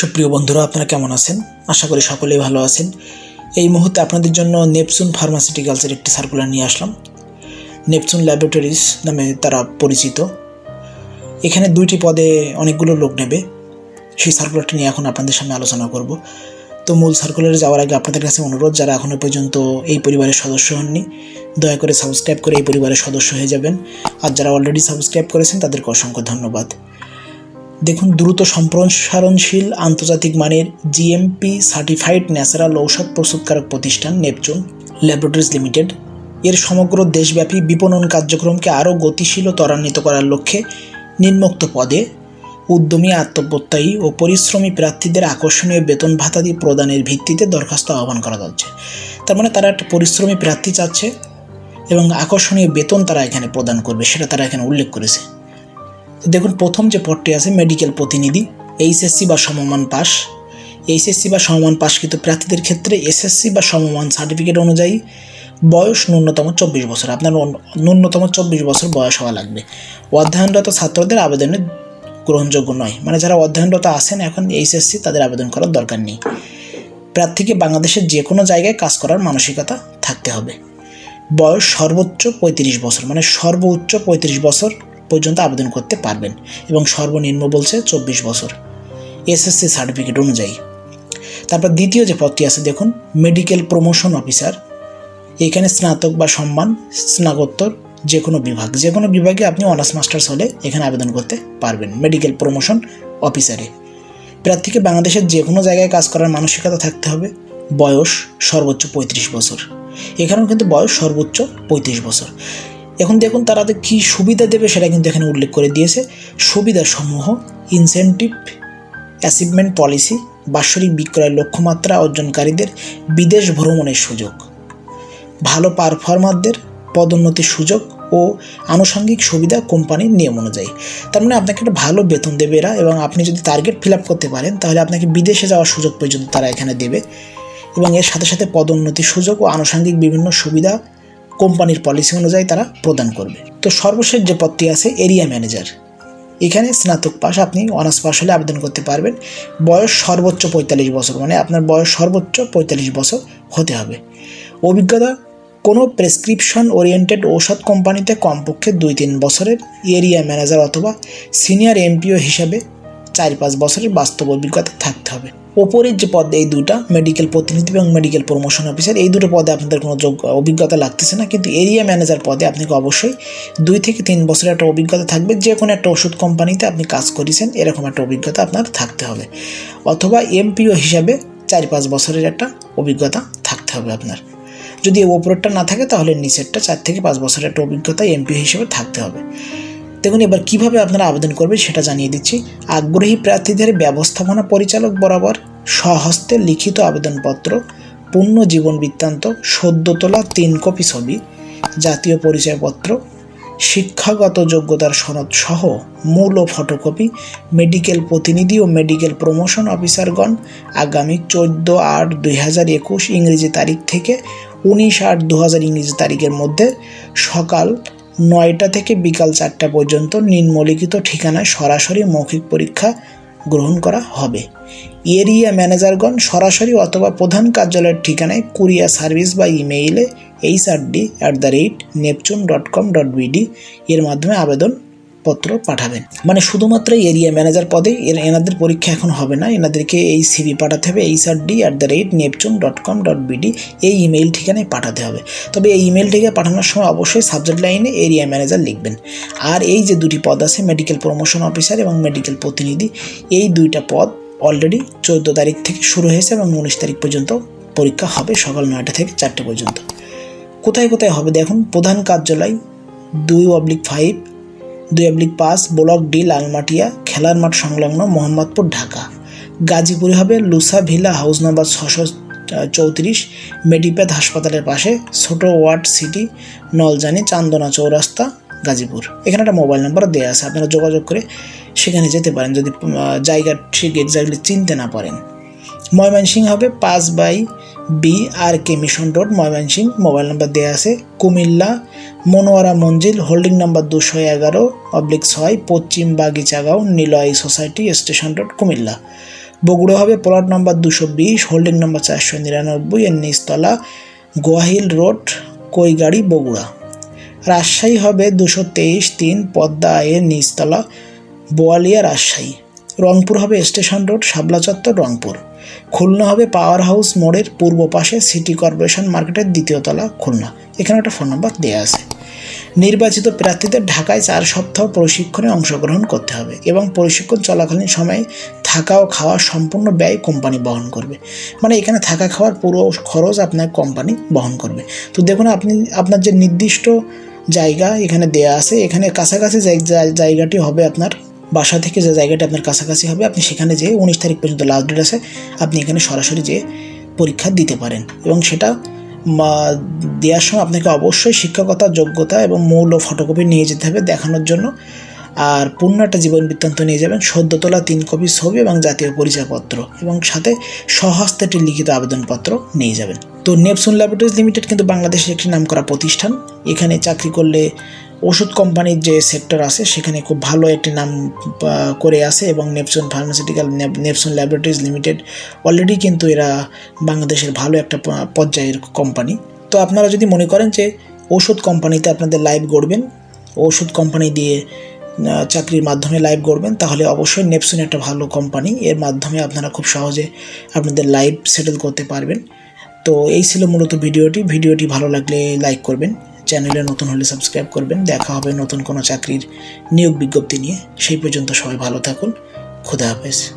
সুপ্রিয় বন্ধুরা, আপনারা কেমন আছেন? আশা করি সকলেই ভালো আছেন। এই মুহূর্তে আপনাদের জন্য নেপচুন ফার্মাসিউটিক্যালসের একটি সার্কুলার নিয়ে আসলাম। নেপচুন ল্যাবরেটরিজ নামে তারা পরিচিত। এখানে দুইটি পদে অনেকগুলো লোক নেবে। সেই সার্কুলারটি নিয়ে এখন আপনাদের সামনে আলোচনা করব। তো মূল সার্কুলারে যাওয়ার আগে আপনাদের কাছে অনুরোধ, যারা এখনও পর্যন্ত এই পরিবারের সদস্য হননি, দয়া করে সাবস্ক্রাইব করে এই পরিবারের সদস্য হয়ে যাবেন। আর যারা অলরেডি সাবস্ক্রাইব করেছেন, তাদেরকে অসংখ্য ধন্যবাদ। দেখুন দ্রুত সম্প্রসারণশীল আন্তর্জাতিক মানের জিএমপি সার্টিফাইড ন্যাচারাল ঔষধ প্রস্তুতকারক প্রতিষ্ঠান নেপচুন ল্যাবরেটরিজ লিমিটেড। এর সমগ্র দেশব্যাপী বিপণন কার্যক্রমকে আরও গতিশীল ও ত্বরান্বিত করার লক্ষ্যে নিম্নোক্ত পদে উদ্যমী, আত্মপ্রত্যয়ী ও পরিশ্রমী প্রার্থীদের আকর্ষণীয় বেতন ভাতাদি প্রদানের ভিত্তিতে দরখাস্ত আহ্বান করা যাচ্ছে। তার মানে তারা একটা পরিশ্রমী প্রার্থী চাচ্ছে এবং আকর্ষণীয় বেতন তারা এখানে প্রদান করবে, সেটা তারা এখানে উল্লেখ করেছে। দেখুন, প্রথম যে পদটি আছে মেডিকেল প্রতিনিধি এইচএসসি বা সমমান পাস। এইচএসসি বা সমমান পাশকৃত প্রার্থীদের ক্ষেত্রে এসএসসি বা সমমান সার্টিফিকেট অনুযায়ী বয়স ন্যূনতম চব্বিশ বছর। আপনার ন্যূনতম চব্বিশ বছর বয়স হওয়া লাগবে। অধ্যয়নরত ছাত্রদের আবেদনে গ্রহণযোগ্য নয়। মানে যারা অধ্যয়নরত আছেন, এখন এইচএসসি তাদের আবেদন করার দরকার নেই। প্রার্থীকে বাংলাদেশের যে কোনো জায়গায় কাজ করার মানসিকতা থাকতে হবে। বয়স সর্বোচ্চ পঁয়ত্রিশ বছর মানে সর্বোচ্চ পঁয়ত্রিশ বছর পর্যন্ত আবেদন করতে পারবেন এবং সর্বনিম্ন বলছে চব্বিশ বছর এসএসসি সার্টিফিকেট অনুযায়ী। তারপর দ্বিতীয় যে পদটি আছে, দেখুন মেডিকেল প্রমোশন অফিসার এখানে স্নাতক বা সম্মান, স্নাতকোত্তর যে কোনো বিভাগ যে কোনো বিভাগে আপনি অনার্স, মাস্টার্স হলে এখানে আবেদন করতে পারবেন মেডিকেল প্রমোশন অফিসারে প্রার্থীকে বাংলাদেশের যে কোনো জায়গায় কাজ করার মানসিকতা থাকতে হবে। বয়স সর্বোচ্চ পঁয়ত্রিশ বছর। এখানেও কিন্তু বয়স সর্বোচ্চ পঁয়ত্রিশ বছর। এখন দেখুন তারা কী সুবিধা দেবে সেটা কিন্তু এখানে উল্লেখ করে দিয়েছে। সুবিধাসমূহ ইনসেন্টিভ অ্যাচিভমেন্ট পলিসি বাৎসরিক বিক্রয়ের লক্ষ্যমাত্রা অর্জনকারীদের বিদেশ ভ্রমণের সুযোগ, ভালো পারফর্মারদের পদোন্নতির সুযোগ ও আনুষঙ্গিক সুবিধা কোম্পানির নিয়ম অনুযায়ী। তার মানে আপনাকে একটা ভালো বেতন দেবে এরা এবং আপনি যদি টার্গেট ফিল আপ করতে পারেন, তাহলে আপনাকে বিদেশে যাওয়ার সুযোগ পর্যন্ত তারা এখানে দেবে এবং এর সাথে সাথে পদোন্নতির সুযোগ ও আনুষঙ্গিক বিভিন্ন সুবিধা কোম্পানির পলিসি অনুযায়ী তারা প্রদান করবে। তো সর্বশেষ যে পদটি আছে, এরিয়া ম্যানেজার। এখানে স্নাতক পাস আপনি, অনার্স পাস হলে আবেদন করতে পারবেন। বয়স সর্বোচ্চ পঁয়তাল্লিশ বছর মানে আপনার বয়স সর্বোচ্চ পঁয়তাল্লিশ বছর হতে হবে। অভিজ্ঞতা, কোনো প্রেসক্রিপশন ওরিয়েন্টেড ঔষধ কোম্পানিতে কমপক্ষে দুই তিন বছরের এরিয়া ম্যানেজার অথবা সিনিয়র এমপিও হিসাবে চার পাঁচ বছরের বাস্তব অভিজ্ঞতা থাকতে হবে। ওপরের যে পদ, এই দুটা মেডিকেল প্রতিনিধি এবং মেডিকেল প্রমোশন অফিসার এই দুটো পদে আপনাদের কোনো যোগ্য অভিজ্ঞতা লাগতেছে না। কিন্তু এরিয়া ম্যানেজার পদে আপনাকে অবশ্যই দুই থেকে তিন বছরের একটা অভিজ্ঞতা থাকবে। যে কোনো একটা ওষুধ কোম্পানিতে আপনি কাজ করেছেন, এরকম একটা অভিজ্ঞতা আপনার থাকতে হবে। অথবা এমপিও হিসাবে চার পাঁচ বছরের একটা অভিজ্ঞতা থাকতে হবে আপনার। যদি এই ওপরেরটা না থাকে, তাহলে নিচেরটা চার থেকে পাঁচ বছরের একটা অভিজ্ঞতা এমপিও হিসেবে থাকতে হবে। দেখুন এবার কীভাবে আপনারা আবেদন করবেন সেটা জানিয়ে দিচ্ছি। আগ্রহী প্রার্থীদের ব্যবস্থাপনা পরিচালক বরাবর স্বহস্তে লিখিত আবেদনপত্র, পূর্ণ জীবন বৃত্তান্ত সদ্য তোলা তিন কপি ছবি, জাতীয় পরিচয়পত্র, শিক্ষাগত যোগ্যতার সনদ সহ মূল ও ফটোকপি, মেডিকেল প্রতিনিধি ও মেডিকেল প্রমোশন অফিসারগণ আগামী চোদ্দ আট দুই হাজার একুশ ইংরেজি তারিখ থেকে উনিশ আট দু হাজার ইংরেজি তারিখের মধ্যে সকাল নয়টা থেকে বিকাল চারটা পর্যন্ত নিম্নলিখিত ঠিকানায় সরাসরি মৌখিক পরীক্ষা গ্রহণ করা হবে। এরিয়া ম্যানেজারগণ সরাসরি অথবা প্রধান কার্যালয়ের ঠিকানায় কুরিয়ার সার্ভিস বা ইমেইলে HRD at the rate Neptune dot com dot BD এর মাধ্যমে আবেদন পত্র পাঠাবেন। মানে শুধুমাত্র এরিয়া ম্যানেজার পদে এনাদের পরীক্ষা এখন হবে না। এনাদেরকে এই সিভি পাঠাতে হবে H R D at the rate Neptune dot com dot BD এই ইমেইল ঠিকানায় পাঠাতে হবে। তবে এই ইমেল থেকে পাঠানোর সময় অবশ্যই সাবজেক্ট লাইনে এরিয়া ম্যানেজার লিখবেন। আর এই যে দুটি পদ আছে মেডিকেল প্রমোশন অফিসার এবং মেডিকেল প্রতিনিধি, এই দুইটা পদ অলরেডি চোদ্দ তারিখ থেকে শুরু হয়েছে এবং উনিশ তারিখ পর্যন্ত পরীক্ষা হবে সকাল নয়টা থেকে চারটে পর্যন্ত। কোথায় কোথায় হবে দেখুন। প্রধান কার্যালয় দুই অবলিক ফাইভ দুই অবলিক পাঁচ ব্লক ডি, লালমাটিয়া, খেলার মাঠ সংলগ্ন মোহাম্মদপুর, ঢাকা। গাজীপুরে হবে লুসা ভিলা হাউস নাম্বার ছশো চৌত্রিশ, মেডিপ্যাথ হাসপাতালের পাশে ছোট ওয়ার্ড সিটি, নলজানি, চান্দনা চৌরাস্তা, গাজীপুর। এখানে একটা মোবাইল নাম্বার দেওয়া আছে, আপনারা যোগাযোগ করে সেখানে যেতে পারেন, যদি জায়গা ঠিক এক্স্যাক্টলি চিনতে না পারেন। ময়মনসিং হবে পাঁচ by B R K mission road, Mymensingh. Mobile number দেওয়া আছে কুমিল্লা, মনোয়ারা মঞ্জিল, হোল্ডিং নাম্বার দুশো এগারো, অবলিক ছয়, পশ্চিম Bagichagaon, Niloy society, station road, Comilla. Bogura হবে প্লট নম্বর দুশো বিশ, হোল্ডিং নম্বর চারশো নিরানব্বই, এর নিচতলা গোয়াহিল রোড, কৈগাড়ি, বগুড়া। রাজশাহী হবে দুশো তেইশ, তিন, পদ্মা এর নিচতলা বোয়ালিয়া, রাজশাহী। রংপুর হবে স্টেশন রোড শাবলা চত্বর, রংপুর। খুলনা হবে পাওয়ার হাউস মোড়ের পূর্ব পাশে সিটি কর্পোরেশন মার্কেটের দ্বিতীয় তলা খুলনা। এখানে একটা ফোন নম্বর দেওয়া আছে। নির্বাচিত প্রার্থীদের ঢাকায় চার সপ্তাহ প্রশিক্ষণে অংশগ্রহণ করতে হবে এবং প্রশিক্ষণ চলাকালীন সময়ে থাকা ও খাওয়া সম্পূর্ণ ব্যয় কোম্পানি বহন করবে। মানে এখানে থাকা খাওয়ার পুরো খরচ আপনার কোম্পানি বহন করবে। তো দেখুন, আপনি, আপনার যে নির্দিষ্ট জায়গা এখানে দেয়া আছে, এখানে কাছাকাছি জায়- জায়- জায়গাটি হবে আপনার বাসা থেকে যে জায়গাটা আপনার কাছাকাছি হবে, আপনি সেখানে যেয়ে উনিশ তারিখ পর্যন্ত লাস্ট ডেট আছে, আপনি এখানে সরাসরি যেয়ে পরীক্ষা দিতে পারেন। এবং সেটা দেওয়ার সময় আপনাকে অবশ্যই শিক্ষকতা, যোগ্যতা এবং মূল ও ফটোকপি নিয়ে যেতে হবে দেখানোর জন্য। আর পূর্ণ একটা জীবন বৃত্তান্ত নিয়ে যাবেন সদ্য তোলা তিন কপি ছবি এবং জাতীয় পরিচয়পত্র এবং সাথে স্বহস্তে একটি লিখিত আবেদনপত্র নিয়ে যাবেন। তো নেপসুন ল্যাবরেটরিজ লিমিটেড কিন্তু বাংলাদেশের একটি নামকরা প্রতিষ্ঠান। এখানে চাকরি করলে ওষুধ কোম্পানির যে সেক্টর আছে, সেখানে খুব ভালো একটি নাম করে আছে এবং Neptune pharmaceutical Neptune laboratories limited already কিন্তু এরা বাংলাদেশের ভালো একটা পর্যায়ের কোম্পানি। তো আপনারা যদি মনে করেন যে ওষুধ কোম্পানিতে আপনাদের লাইভ গড়বেন, ওষুধ কোম্পানি দিয়ে চাকরির মাধ্যমে লাইভ গড়বেন, তাহলে অবশ্যই নেপসুন একটা ভালো কোম্পানি। এর মাধ্যমে আপনারা খুব সহজে আপনাদের লাইভ সেটেল করতে পারবেন। তো এই ছিল মূলত ভিডিওটি। ভিডিওটি ভালো লাগলে লাইক করবেন। চ্যানেলে নতুন হলে সাবস্ক্রাইব করবেন। দেখা হবে নতুন কোনো চাকরির নিয়োগ বিজ্ঞপ্তি নিয়ে। সেই পর্যন্ত সবাই ভালো থাকুন। খুদা হাফেজ।